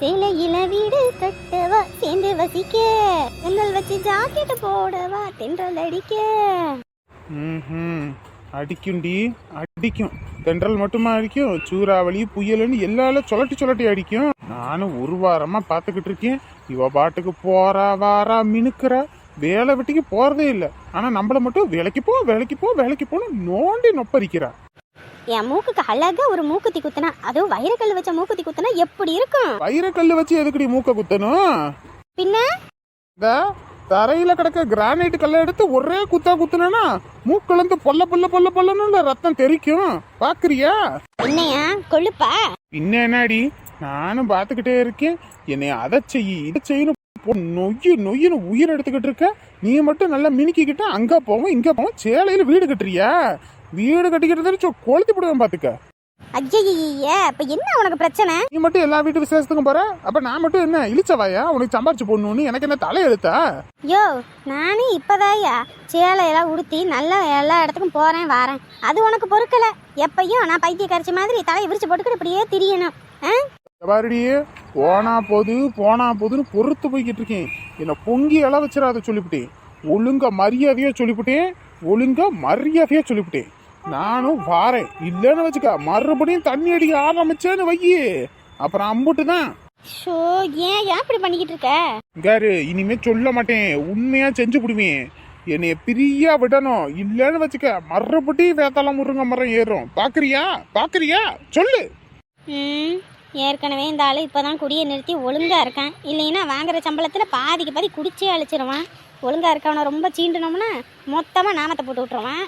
சேலையில வீடு கட்டவா சேர்ந்து வசிக்க. தென்றல் வச்சு ஜாக்கெட் போடவா தென்றல் அடிக்க. அடிக்கும்டி அடிக்கும். தென்றல் மட்டுமா அடிக்கும்? சூறாவளி புயலுன்னு எல்லாரும் சொல்லட்டி சொல்லட்டி அடிக்கும். நானும் ஒரு வாரமா பார்த்துக்கிட்டு இருக்கேன் இவ பாட்டுக்கு போறா வாரா மினுக்கிற. வேலை வெட்டிக்கு போறதே இல்லை. ஆனா நம்மள மட்டும் வேலைக்கு போ வேலைக்கு போ வேலைக்கு போன்னு நோண்டி நொப்பரிக்கிறா. என் மூக்குக்கு அழகா ஒரு மூக்குத்தி குத்துனா அதுவும் வைரக்கல் வச்ச மூக்குத்தி குத்துனா எப்படி இருக்கும்? வைரக்கல்லு வச்சு எதுக்குடி மூக்க குத்தணும்? பின்ன? இந்த தரையில கிடக்க கிரானைட் கல்லை எடுத்து ஒரே குத்தா குத்துனா மூக்கிழந்து பொல்ல பொல்ல பொல்ல பொல்லன்னு ரத்தம் தெறிக்கும் பாக்குறியா? என்னையா? கொழுப்பா? பின்ன என்னடி? நானும் பார்த்துக்கிட்டே இருக்கேன். என்னை அதை செய் இதை செய்யணும் நொய்யு நொய்யுன்னு உயிர் எடுத்துக்கிட்டு இருக்க. நீ மட்டும் நல்லா மினுக்கிக்கிட்ட அங்க போவோம் இங்க போவோம் சேலையில வீடு கட்டுறியா? வீடு கட்டிக்கிறது கொளுத்தி போடுவேன் பாத்துக்க. ஐயய்ய இப்ப என்ன உனக்கு பிரச்சனை? நீ மட்டும் எல்லா வீட்டு விசேஷத்துக்கும் போற? அப்ப நான் மட்டும் என்ன இழிச்சவாயா உனக்கு சம்பாரிச்சு போடணும்னு எனக்கு என்ன தலையெழுத்தா யோ நானே இப்பதாயா சேலையெல்லாம் உடுத்தி நல்லா எல்லா இடத்துக்கும் போறேன் வாரேன். அது உனக்கு பொறுக்கல. எப்பயும் நான் பைத்தியக்காரச்சி மாதிரி தலையை விரிச்சு போட்டுக்கிட்டு இப்படியே திரியணும்? பாருடியே போனா போது போனா போதுன்னு பொறுத்து போய்கிட்டு இருக்கேன். என்ன பொங்கி அள வச்சிடாத சொல்லிவிட்டேன் ஒழுங்கா மரியாதையா சொல்லிவிட்டேன் ஒழுங்கா மரியாதையா சொல்லிவிட்டேன் நானும் வாரேன். இல்லைன்னு வச்சுக்க மறுபடியும் தண்ணி அடிக்க ஆரம்பிச்சேன்னு வையி. அப்புறம் அம்புட்டு தான். ஷோ ஏன் ஏன் இப்படி பண்ணிக்கிட்டு இருக்க? காரு இனிமே சொல்ல மாட்டேன். உண்மையா செஞ்சு விடுவேன் என்னைய பிரியா விடணும். இல்லைன்னு வச்சுக்க மறுபடியும் வேத்தாளம் முருங்க மரம் ஏறும். பாக்குறியா? பாக்குறியா? சொல்லு. ஏற்கனவே இந்த ஆளு இப்பதான் குடியை நிறுத்தி ஒழுங்கா இருக்கான். இல்லைன்னா வாங்குற சம்பளத்துல பாதிக்கு பாதி குடிச்சே அழிச்சிருவான். ஒழுங்கா இருக்கவனை ரொம்ப சீண்டுனோம்னா மொத்தமா நாமத்தை போட்டு விட்டுருவான்.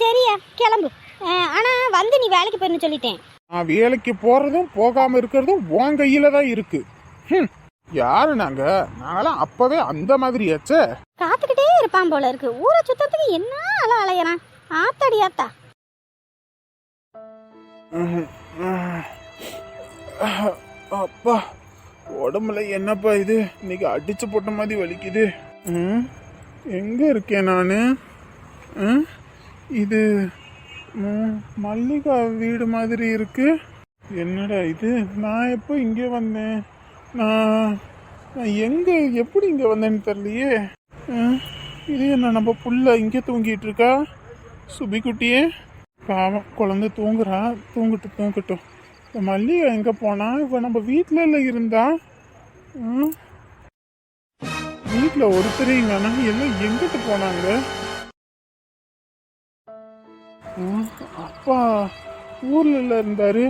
சரியா கிளம்பு. அஹ், ஆனா வந்து நீ வேலைக்கு போயிருந்து சொல்லிட்டேன். நான் வேலைக்கு போறதும் போகாம இருக்கிறதும் உன் கையில தான் இருக்கு. ஹம், யாரு நாங்க? நாங்களாம் அப்பவே அந்த மாதிரியாச்சே காத்துக்கிட்டே இருப்பான் போல இருக்கு. ஊரை சுத்தத்துக்கு என்ன அல அலையறான்? ஆத்தாடி ஆத்தா. அப்பா உடம்புல என்னப்பா இது? இன்னைக்கு அடிச்சு போட்ட மாதிரி வலிக்குது. ம், எங்க இருக்கேன் நான்? இது ம், மல்லிகா வீடு மாதிரி இருக்கு. என்னடா இது? நான் எப்போ இங்கே வந்தேன்? நான் நான் எங்கே எப்படி இங்கே வந்தேன்னு தெரியலையே. இது என்ன நம்ம புள்ள இங்கே தூங்கிட்டு இருக்கா? சுபிக்குட்டியே? பாவம் குழந்தை தூங்குறா. தூங்கட்டும் தூங்கட்டும். இப்போ மல்லிகா எங்கே போனா? இப்போ நம்ம வீட்ல இல்ல இருந்தா? வீட்டில் ஒருத்தரையும் வேணா எல்லாம் எங்கிட்டு போனாங்க? அப்பா ஊர்ல இல்ல இருந்தாரு.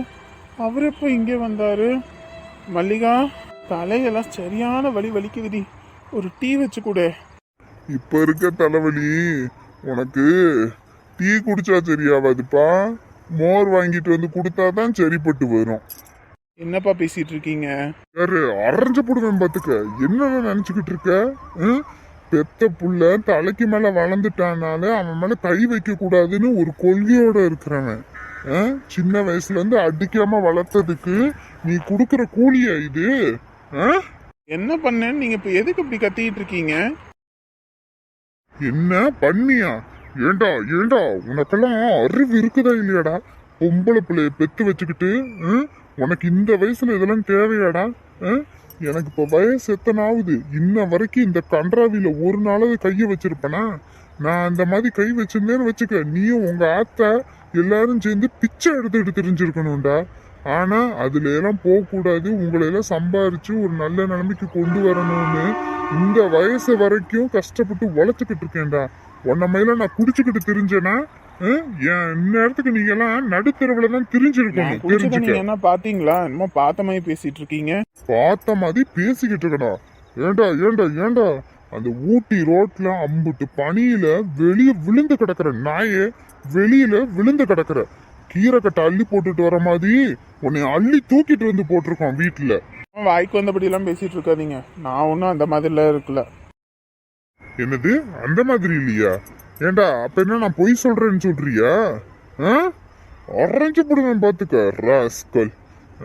அவர் எப்போ இங்கே வந்தாரு? மல்லிகா தலையெல்லாம் சரியான வலி வலிக்குதுடி. ஒரு டீ வச்சு கொடு இப்ப இருக்க தலைவலி உனக்கு டீ குடிச்சா சரியாவாதுப்பா. மோர் வாங்கிட்டு வந்து கொடுத்தாதான் சரிப்பட்டு வரும். என்னப்பா பேசிட்டு இருக்கீங்க? யாரு அரைஞ்சு போடுவேன் பாத்துக்க. என்னென்ன நினைச்சுக்கிட்டு இருக்க? பெத்த புள்ள தலைக்கு மேல வளர்ந்துட்டானால அவன் மேல கை வைக்க கூடாதுன்னு ஒரு கொள்கையோட இருக்கிறவன்? சின்ன வயசுல இருந்து அடிக்காம வளர்த்ததுக்கு நீ கொடுக்கற கூலியா இது? என்ன பண்ணேன்னு நீங்க இப்ப எதுக்கு இப்படி கத்திட்டு இருக்கீங்க என்ன பண்ணியா ஏண்டா ஏண்டா உனக்கெல்லாம் அறிவு இருக்குதா இல்லையாடா பொம்பளை பிள்ளைய பெத்து வச்சுக்கிட்டு? உனக்கு இந்த வயசுல இதெல்லாம் தேவையாடா? எனக்கு இப்போ வயசு எத்தனை ஆகுது இன்ன வரைக்கும் இந்த கன்றாவியில் ஒரு நாளாவது கையை வச்சுருப்பேனா? நான் அந்த மாதிரி கை வச்சிருந்தேன்னு வச்சுக்க நீயும் உங்கள் ஆத்தா எல்லாரும் சேர்ந்து பிச்சை எடுத்துட்டு தெரிஞ்சிருக்கணும்டா. ஆனால் அதுல எல்லாம் போகக்கூடாது. உங்களை எல்லாம் சம்பாரிச்சு ஒரு நல்ல நிலைமைக்கு கொண்டு வரணும்னு இந்த வயசு வரைக்கும் கஷ்டப்பட்டு உழைச்சிக்கிட்டு இருக்கேன்டா. உன்ன மேல நான் குடிச்சுக்கிட்டு தெரிஞ்சேனா? என் இந்நேரத்துக்கு நீங்க எல்லாம் நடுத்தரவுல தான் தெரிஞ்சிருக்கணும். தெரிஞ்சுக்க. என்ன பாத்தீங்களா? என்னமோ பார்த்த மாதிரி பேசிட்டு இருக்கீங்க. பார்த்த மாதிரி பேசிக்கிட்டு இருக்கடா. ஏண்டா ஏண்டா ஏண்டா? அந்த ஊட்டி ரோட்ல அம்புட்டு பனியில வெளிய விழுந்து கிடக்குற நாயே வெளியில விழுந்து கிடக்குற. கீரை கட்டை அள்ளி போட்டுட்டு வர மாதிரி உன்னை அள்ளி தூக்கிட்டு வந்து போட்டிருக்கோம் வீட்டுல வாய்க்கு வந்தபடி எல்லாம் பேசிட்டு இருக்காதீங்க. நான் ஒன்றும் அந்த மாதிரிலாம் இருக்கல. என்னது? அந்த மாதிரி இல்லையா? ஏண்டா அப்ப என்ன நான் பொய் சொல்றேன்னு சொல்றியா? ஆ? அரைஞ்சு போடுவேன் பாத்துக்க ராஸ்கல்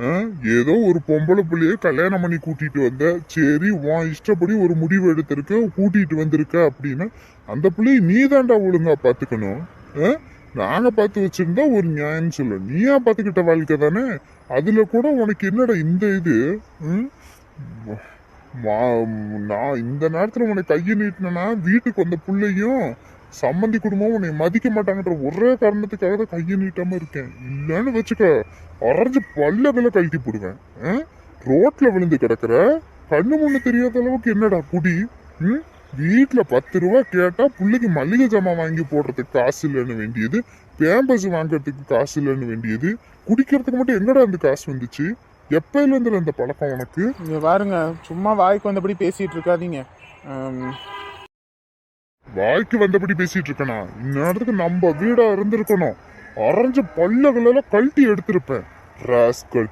ஆ? ஏதோ ஒரு பொம்பளை பிள்ளைய கல்யாணம் பண்ணி கூட்டிட்டு வந்த சரி உன் இஷ்டப்படி ஒரு முடிவு எடுத்திருக்க கூட்டிட்டு வந்திருக்க அப்படின்னா அந்த பிள்ளைய நீ தாண்டா ஒழுங்கா பாத்துக்கணும்? நாங்க பார்த்து வச்சிருந்தா ஒரு நியாயம் சொல்லு. நீயா பாத்துக்கிட்ட வாழ்க்கை தானே? அதுல கூட உனக்கு என்னடா இந்த இது? ம்? மா- நான் இந்த நேரத்துல உனக்கு கையை நீட்டினா வீட்டுக்கு வந்த பிள்ளையும் சம்மந்தி குடும்பம் உன்னை மதிக்க மாட்டாங்கன்ற ஒரே காரணத்துக்காக தான் கையை நீட்டாம இருக்கேன். இல்லைன்னு வச்சுக்க அரைஞ்சு பல்லகளை கழட்டி போடுவேன். ரோட்ல விழுந்து கிடக்குற கண்ணு முன்னு தெரியாத அளவுக்கு என்னடா குடி? ம்? வீட்டில் பத்து ரூபா கேட்டால் பிள்ளைக்கு மளிகை ஜாமான் வாங்கி போடுறதுக்கு காசு இல்லைன்னு வேண்டியது பேம்பஸ் வாங்குறதுக்கு காசு இல்லைன்னு வேண்டியது குடிக்கிறதுக்கு மட்டும் எங்கடா அந்த காசு வந்துச்சு? எப்பயிலேருந்து இந்த அந்த பழக்கம் உனக்கு? இங்கே பாருங்க சும்மா வாய்க்கு வந்தபடி பேசிகிட்டு இருக்காதீங்க. வாய்க்கு வந்தபடி பேசிட்டு இருக்கனா? இந்நேரத்துக்கு நம்ம வீடா இருந்திருக்கணும். அரைஞ்ச பல்லகளெல்லாம் கழட்டி எடுத்திருப்பேன். ராஸ்கல்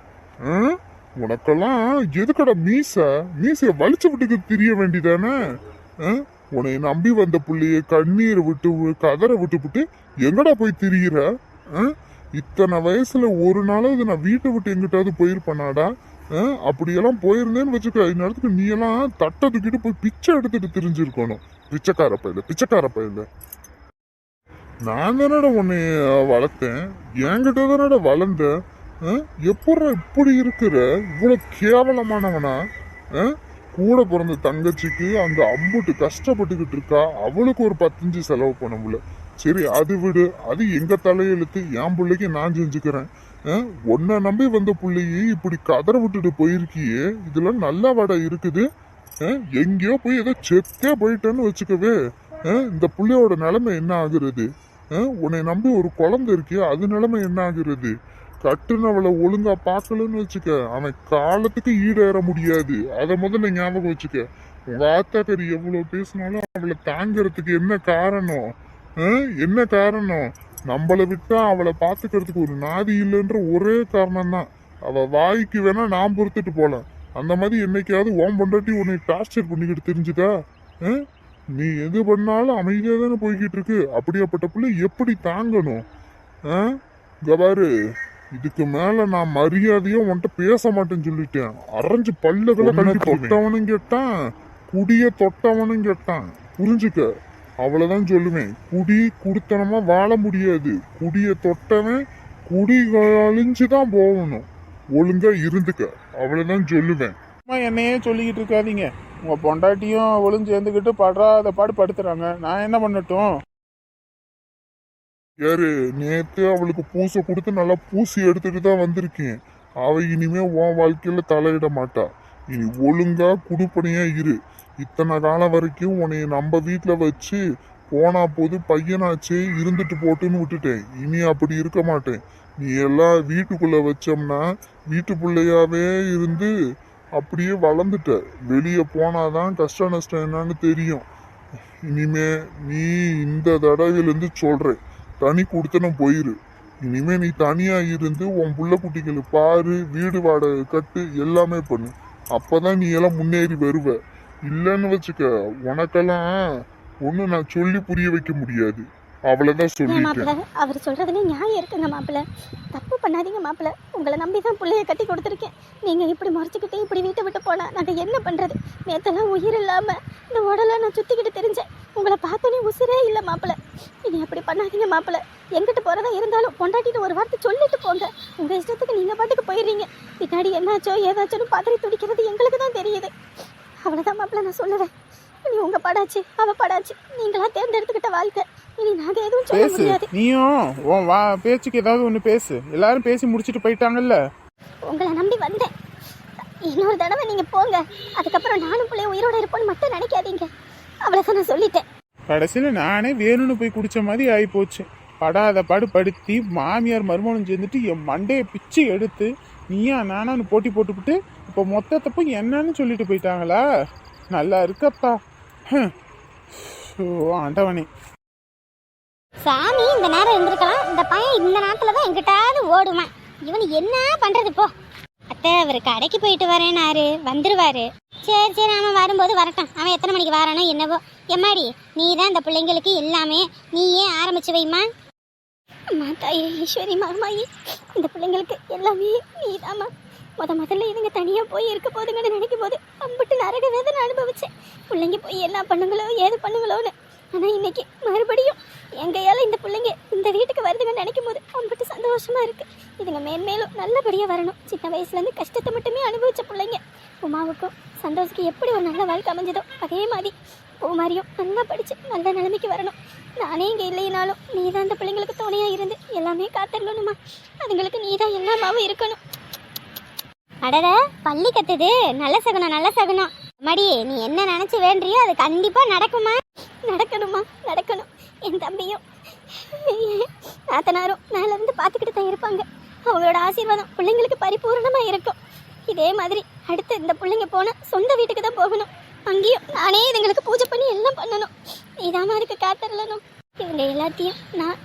உனக்கெல்லாம் எதுக்கடா மீச? மீசைய வலிச்சு விட்டுக்கு தெரிய வேண்டிதானே ஆ? உன்னை நம்பி வந்த புள்ளைய கண்ணீரை விட்டு கதற விட்டு எங்கடா போய் திரியிற? ஆ? இத்தனை வயசுல ஒரு நாளாவது நான் வீட்டை விட்டு எங்கிட்டாவது போயிருப்பேனாடா? அப்படியெல்லாம் போயிருந்தேன்னு வச்சுக்க இந்நேரத்துக்கு நீ எல்லாம் தட்டை தூக்கிட்டு போய் பிச்சை எடுத்துட்டு தெரிஞ்சிருக்கணும். பிச்சைக்கார பையில பிச்சைக்கார பையில. நான் தானடா உன்னை வளர்த்தேன். என்கிட்ட தானடா வளர்ந்த. எப்படா இப்படி இருக்கிற? இவ்வளவு கேவலமானவனா? கூட பிறந்த தங்கச்சிக்கு அந்த அம்புட்டு கஷ்டப்பட்டுக்கிட்டு இருக்கா? அவளுக்கு ஒரு பத்தஞ்சு செலவு பண்ண முடியல. சரி அது விடு. அது எங்க தலையெழுத்து? என் பிள்ளைக்கு நான் செஞ்சுக்கிறேன். உன்னை நம்பி வந்த பிள்ளையை இப்படி கதற விட்டுட்டு போயிருக்கியே. இதெல்லாம் நல்ல வடை இருக்குது. எங்கேயோ போய் ஏதோ செத்தே போயிட்டேன்னு வச்சுக்கவே. ஆ? இந்த பிள்ளையோட நிலைமை என்ன ஆகுறது? உன்னை நம்பி ஒரு குழந்தை இருக்கே அது நிலைமை என்ன ஆகுறது? கட்டுனவளை ஒழுங்கா பார்க்கலன்னு வச்சுக்க. அவன் காலத்துக்கு ஈடேற முடியாது. அதை முதல்ல ஞாபகம் வச்சுக்க. உங்க ஆத்தாக்கறி எவ்வளவு பேசினாலும் அவளை தாங்கிறதுக்கு என்ன காரணம்? என்ன காரணம்? நம்மளை விட்டா அவளை பாத்துக்கிறதுக்கு ஒரு நாதி இல்லைன்ற ஒரே காரணம் தான் அவ வாய்க்கு வேணா நான் பொறுத்துட்டு போலாம். அந்த மாதிரி என்னைக்காவது ஓம் பொண்டாட்டி உன்னை டார்ச்சர் பண்ணிக்கிட்டு தெரிஞ்சுதா? நீ எது பண்ணாலும் அமைதியா தானே போய்கிட்டு இருக்கு. அப்படியாப்பட்ட பிள்ளை எப்படி தாங்கணும்? ஆ? இங்க பாரு இதுக்கு மேல நான் மரியாதையா உன்கிட்ட பேச மாட்டேன்னு சொல்லிட்டேன். அரைஞ்சு பல்லுகளை கட்டி தொட்டவனும் கேட்டான் குடிய தொட்டவனும் கேட்டான். புரிஞ்சுக்க? அவ்வளவுதான் சொல்லுவேன் குடி குடுத்தனமா வாழ முடியாது. குடிய தொட்டவன் குடி அழிஞ்சுதான் போகணும். ஒழுங்கா இருந்துக்க. அவ்வளவுதான் சொல்லுவேன். சும்மா என்னையே சொல்லிக்கிட்டு இருக்காதீங்க. உங்க பொண்டாட்டியும் ஒளிஞ்சு சேர்ந்துக்கிட்டு படுறாத பாடு படுத்துறாங்க. நான் என்ன பண்ணட்டும்? யாரு? நேத்து அவளுக்கு பூசை கொடுத்து நல்லா பூசி எடுத்துட்டு தான் வந்திருக்கேன். அவ இனிமே உன் வாழ்க்கையில தலையிட மாட்டா. இனி ஒழுங்கா குடுப்பனையா இரு. இத்தனை காலம் வரைக்கும் உன்னைய நம்ம வீட்டில் வச்சு போனா போது பையனாச்சே இருந்துட்டு போட்டுன்னு விட்டுட்டேன். இனி அப்படி இருக்க மாட்டேன். நீ எல்லாம் வீட்டுக்குள்ள வச்சோம்னா வீட்டு பிள்ளையாவே இருந்து அப்படியே வளர்ந்துட்ட. வெளியே போனாதான் கஷ்ட நஷ்டம் என்னன்னு தெரியும். இனிமே நீ இந்த தடவையிலேருந்து சொல்கிறேன் தனி கொடுத்தனும் போயிரு. இனிமே நீ தனியாக இருந்து உன் புள்ள குட்டிகளை பாரு வீடு வாடகை கட்டு எல்லாமே பண்ணு. அப்பதான் நீ எல்லாம் முன்னேறி வருவ. இல்லைன்னு வச்சுக்க உனக்கெல்லாம் ஒன்றும் நான் சொல்லி புரிய வைக்க முடியாது. அவ்வளவுதான் ஏன் சொல்லிட்டேன் அவர் சொல்றதுல நியாயம் இருக்குங்க மாப்பிள்ள தப்பு பண்ணாதீங்க மாப்பிள்ள உங்களை நம்பி தான் பிள்ளைய கட்டி கொடுத்துருக்கேன். நீங்க இப்படி மறைச்சிக்கிட்டு இப்படி வீட்டை விட்டு போனா நாங்க என்ன பண்றது? நேத்தெல்லாம் உயிர் இல்லாம இந்த உடலை நான் சுத்திக்கிட்டு தெரிஞ்சேன். உங்களை பார்த்தோன்னே உசிரே இல்லை மாப்பிள்ள நீங்க அப்படி பண்ணாதீங்க மாப்பிள்ள எங்கிட்ட போறதா இருந்தாலும் பொண்டாட்டிட்டு ஒரு வார்த்தை சொல்லிட்டு போங்க. உங்க இஷ்டத்துக்கு நீங்க பாட்டுக்கு போயிடுறீங்க. பின்னாடி என்னாச்சோ ஏதாச்சோன்னு பதறி துடிக்கிறது எங்களுக்கு தான் தெரியுது. அவ்வளவுதான் மாப்பிள்ள நான் சொல்லுவேன் இனி உங்க படாச்சு அவ படாச்சு. நீங்களா தேர்ந்தெடுத்துக்கிட்ட வாழ்க்கை. இனி நாங்க எதுவும் சொல்ல முடியாது. நீயும் உன் வா பேச்சுக்கு ஏதாவது ஒன்று பேசு. எல்லாரும் பேசி முடிச்சிட்டு போயிட்டாங்கல்ல? உங்களை நம்பி வந்தேன். இன்னொரு தடவை நீங்க போங்க. அதுக்கப்புறம் நானும் பிள்ளைய உயிரோட இருப்போன்னு மட்டும் நினைக்காதீங்க. அவ்வளவுதான் நான் சொல்லிட்டேன். கடைசியில் நானே வேணும்னு போய் குடிச்ச மாதிரி ஆகி போச்சு படாத பாடு படுத்தி மாமியார் மருமகனும் சேர்ந்துட்டு என் மண்டையை பிச்சு எடுத்து நீயா நானான்னு போட்டி போட்டுவிட்டு இப்போ மொத்த தப்பு என்னன்னு சொல்லிட்டு போயிட்டாங்களா? நல்லா இருக்கப்பா. ஹம். ஆண்டவனே. சாமி இந்த நேரம் இருந்திருக்கலாம் இந்த பையன் இந்த நேரத்துல தான் எங்கிட்டாவது ஓடுவேன். இவன் என்ன பண்றது இப்போ அத்தை அவர் கடைக்கு போயிட்டு வரேனாரு வந்துருவாரு. சரி சரி அவன் வரும்போது வரட்டும். அவன் எத்தனை மணிக்கு வரானோ என்னவோ. எம்மாடி நீ தான் இந்த பிள்ளைங்களுக்கு எல்லாமே. நீயே ஆரம்பிச்சு வைமா அம்மா தாயே ஈஸ்வரி மாமாயி இந்த பிள்ளைங்களுக்கு எல்லாமே நீதாம்மா. முத முதல்ல இதுங்க தனியாக போய் இருக்க போதுங்கன்னு நினைக்கும் போது அம்பிட்டு நரக வேதனை அனுபவிச்சேன். பிள்ளைங்க போய் என்ன பண்ணுங்களோ ஏது பண்ணுங்களோன்னு ஆனால் இன்னைக்கு மறுபடியும் எங்கையால் இந்த பிள்ளைங்க இந்த வீட்டுக்கு வருதுங்கன்னு நினைக்கும் போது அவங்ககிட்ட சந்தோஷமாக இருக்குது இதுங்க மேன்மேலும் நல்லபடியாக வரணும். சின்ன வயசுலேருந்து கஷ்டத்தை மட்டுமே அனுபவித்த பிள்ளைங்க. உமாவுக்கும் சந்தோஷுக்கு எப்படி ஒரு நல்ல வாழ்க்கை அமைஞ்சதோ அதே மாதிரி பூமாரியும் நல்லா படித்து நல்ல நிலைமைக்கு வரணும். நானே இங்கே இல்லைனாலும் நீ தான் அந்த பிள்ளைங்களுக்கு துணையாக இருந்து எல்லாமே காத்திருக்கணுமா? அதுங்களுக்கு நீ தான் எல்லாமாவும் இருக்கணும். அடட பள்ளி கத்துது. நல்ல சகுனம் நல்ல சகுனம். மடியே நீ என்ன நினைச்சு வேண்டியோ அது கண்டிப்பா நடக்குமா? நடக்கணுமா? நடக்கணும். என் தம்பியும் நாத்தனாரும் மேல இருந்து பார்த்துக்கிட்டு தான் இருப்பாங்க. அவங்களோட ஆசீர்வாதம் பிள்ளைங்களுக்கு பரிபூரணமா இருக்கும். இதே மாதிரி அடுத்து இந்த பிள்ளைங்க போனால் சொந்த வீட்டுக்கு தான் போகணும். அங்கேயும் நானே இதுங்களுக்கு பூஜை பண்ணி எல்லாம் பண்ணணும். நீதாம்மா இருக்கு காத்திரலணும் இவங்க எல்லாத்தையும் நான்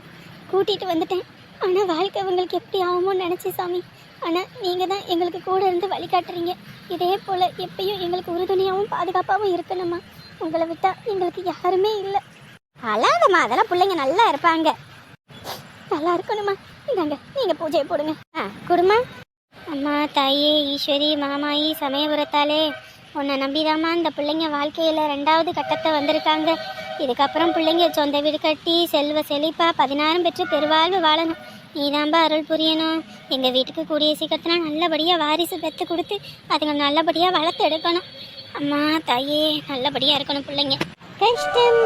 கூட்டிட்டு வந்துட்டேன். ஆனா வாழ்க்கை இவங்களுக்கு எப்படி ஆகுமோன்னு நினைச்சேன் சாமி. ஆனா நீங்க தான் எங்களுக்கு கூட இருந்து வழிகாட்டுறீங்க. இதே போல் எப்பயும் எங்களுக்கு உறுதுணையாகவும் பாதுகாப்பாகவும் இருக்கணுமா உங்களை விட்டால் எங்களுக்கு யாருமே இல்லை. அழாதம்மா அதெல்லாம் பிள்ளைங்க நல்லா இருப்பாங்க. நல்லா இருக்கணுமா இந்தாங்க நீங்கள் பூஜையை போடுங்க. ஆ குடுமா அம்மா தாயே ஈஸ்வரி மாமாயி சமயபுரத்தாலே உன்னை நம்பிதாம்மா இந்த பிள்ளைங்க வாழ்க்கையில் ரெண்டாவது கட்டத்தை வந்திருக்காங்க. இதுக்கப்புறம் பிள்ளைங்க சொந்த வீடு கட்டி செல்வ செழிப்பாக பதினாறும் பெற்று பெருவாழ்வு வாழணும். நீதாம்பா அருள் புரியணும். எங்கள் வீட்டுக்கு கூடிய சீக்கிரத்தில் நல்லபடியாக வாரிசு பெற்று கொடுத்து அதுங்க நல்லபடியாக வளர்த்து எடுக்கணும். அம்மா தாயே நல்லபடியாக இருக்கணும் பிள்ளைங்க. கஷ்டம்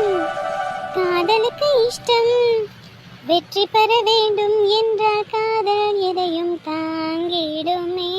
காதலுக்கு இஷ்டம். வெற்றி பெற வேண்டும் என்ற காதல் எதையும் தாங்கிடுமே.